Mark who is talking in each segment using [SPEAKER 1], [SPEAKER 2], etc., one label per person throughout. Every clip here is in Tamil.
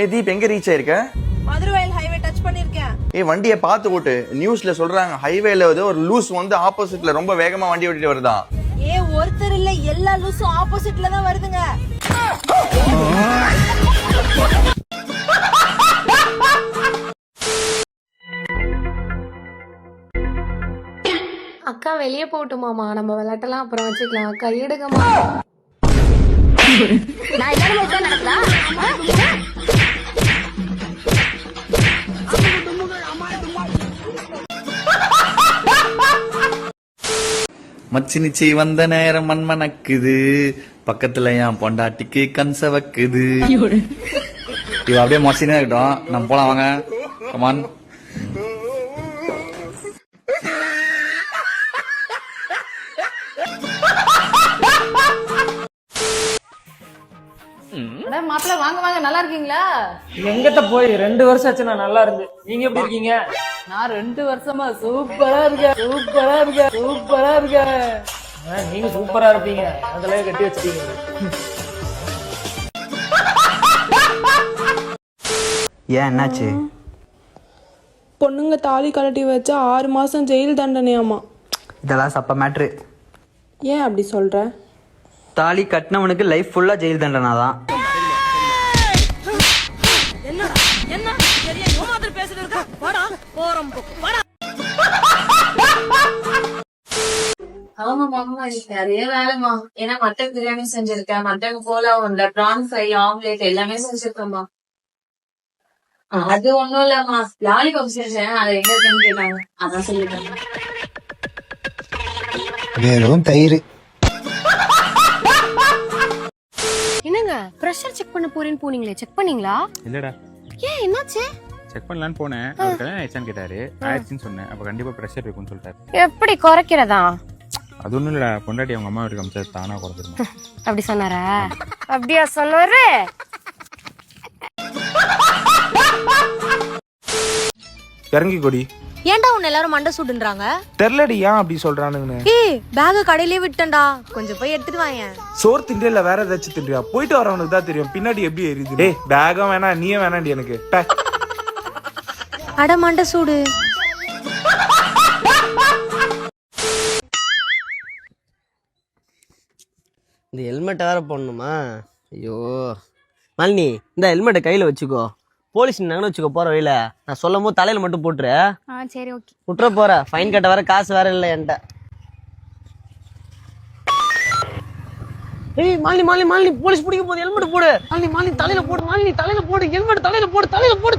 [SPEAKER 1] ஏ தீப் எங்க ரீச் ஆயிருக்க?
[SPEAKER 2] மதுரவாயல் ஹைவே டச் பண்ணிருக்கேன்.
[SPEAKER 1] ஏ வண்டியை பார்த்து ஓட்டு. நியூஸ்ல சொல்றாங்க ஹைவேல வந்து ஒரு லூஸ் வந்து ஆப்போசிட்ல ரொம்ப வேகமா வண்டி ஓட்டிட்டு வருதான்
[SPEAKER 2] ஏ ஒருத்தர் இல்ல எல்லா லூசும் ஆப்போசிட்ல தான் வருதுங்க.
[SPEAKER 3] அக்கா வெளியே போகட்டுமாமா நம்ம விளையாட்டெல்லாம் அப்புறம் வச்சுக்கலாம். அக்கா எடுங்கம்மா
[SPEAKER 4] மச்சி நிச்சி வந்த நேரம் மண் மணக்குது பக்கத்துல என் பொண்டாட்டிக்கு கண் சவக்குது. இவ அப்படியே மொச்சினே இருக்கட்டும். நம்ம போலாம் வாங்க. கமான்
[SPEAKER 3] மாப்பிள்ள வாங்க வாங்க. நல்லா இருக்கீங்களா?
[SPEAKER 5] எங்கிட்ட போய் ரெண்டு வருஷம் ஆச்சு நான் நல்லா இருந்து. நீங்க எப்படி இருக்கீங்க?
[SPEAKER 3] நான் ரெண்டு வருஷமா சூப்பரா இருக்கேன். சூப்பரா இருக்கேன். சூப்பரா இருக்கேன்.
[SPEAKER 5] ஆ, நீங்க சூப்பரா இருப்பீங்க. அதெல்லாம் கட்டி வச்சிட்டீங்க.
[SPEAKER 6] ஏன் என்னாச்சு?
[SPEAKER 7] பொண்ணுங்க தாலி கழட்டி வச்சா ஆறு மாசம் ஜெயில் தண்டனையாமா?
[SPEAKER 6] இதெல்லாம் சப்ப மேட்ரு.
[SPEAKER 7] ஏன் அப்படி சொல்ற?
[SPEAKER 6] தாலி கட்டினவனுக்கு லைஃப் ஃபுல்லா ஜெயில் தண்டனை தான்
[SPEAKER 2] போறோம்
[SPEAKER 3] ஆமா இன்னைக்கு நிறைய வேலைமா ஏன்னா மட்டன் பிரியாணி செஞ்சிருக்கேன். மட்டன் கோலா உண்டை ப்ரான் ஃப்ரை ஆம்லேட் எல்லாமே செஞ்சிருக்கேம்மா அது ஒண்ணும் இல்லம்மா லாலிபாப் செஞ்சேன் அது எங்க இருக்குன்னு கேட்டாங்க. அதான் சொல்லிட்டேன்.
[SPEAKER 8] வெறும் தயிர்.
[SPEAKER 9] என்னங்க ப்ரெஷர் செக் பண்ண போறேன்னு போனீங்களே செக் பண்ணீங்களா?
[SPEAKER 10] இல்லடா.
[SPEAKER 9] ஏன் என்னாச்சு?
[SPEAKER 10] செக் பண்ணலான்னு போனேன். அவர் கல்யாணம் ஆயிடுச்சான்னு கேட்டாரு. ஆயிடுச்சுன்னு சொன்னேன். அப்ப கண்டிப்பா ப்ரெஷர் இருக்கும்னு சொல்லிட்டாரு.
[SPEAKER 9] எப்படி குறைக்கிறதா?
[SPEAKER 10] அது ஒண்ணும் இல்லடா பொண்டாட்டி அவங்க அம்மா வீட்டுக்கு அமிச்சா தானா குறைஞ்சிருமா
[SPEAKER 9] அப்படி சொன்னாரா? அப்படியா சொன்னாரு
[SPEAKER 8] இறங்கி கொடி.
[SPEAKER 9] ஏன்டா உன்னை எல்லாரும் மண்டை சுடுன்றாங்க?
[SPEAKER 8] தெரிலடி ஏன் அப்படி சொல்றானுங்கன்னு.
[SPEAKER 9] ஏய் பேக கடையிலே விட்டேன்டா. கொஞ்சம் போய் எடுத்துட்டு வாங்க
[SPEAKER 8] சோறு தின்றியா இல்ல வேற ஏதாச்சும் தின்றியா? போயிட்டு வரவனுக்கு தான் தெரியும். பின்னாடி எப்படி எரியுது டேய் பேகம் வேணாம் நீயே வேணாண்டி எனக்கு.
[SPEAKER 9] அட மண்டை சூடு.
[SPEAKER 11] இந்த ஹெல்மெட்டை வேற போடணுமா? ஐயோ. மாலினி இந்த ஹெல்மெட்டை கையில் வச்சுக்கோ. போலீஸ் நின்னாங்கன்னு வச்சுக்கோ போகிற வழியில. நான் சொல்லும் போது தலையில் மட்டும் போட்டுரு.
[SPEAKER 9] ஆ சரி ஓகே
[SPEAKER 11] விட்டுற போற. ஃபைன் கட்ட வேற காசு வேற இல்லை என்கிட்ட. ஏய் மாலினி மாலினி மாலினி போலீஸ் பிடிக்க போகுது. ஹெல்மெட் போடு. மாலினி மாலினி தலையில போடு மாலினி தலையில போடு. ஹெல்மெட் தலையில போடு தலையில போடு.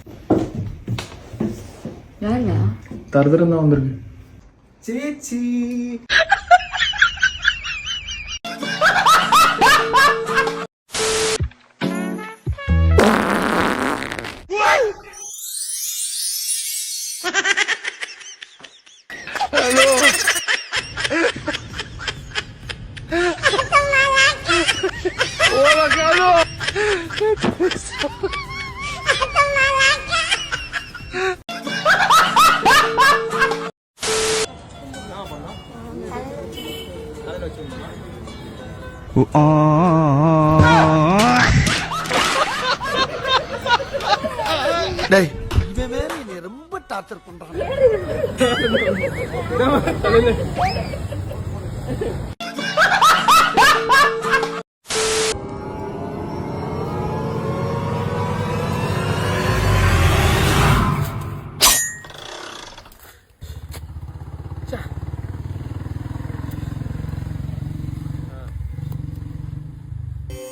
[SPEAKER 3] யார் வந்திருக்கா பாரு யாருடா
[SPEAKER 5] தருதரம் தான் வந்திருக்கு
[SPEAKER 8] சேச்சி
[SPEAKER 6] டேய்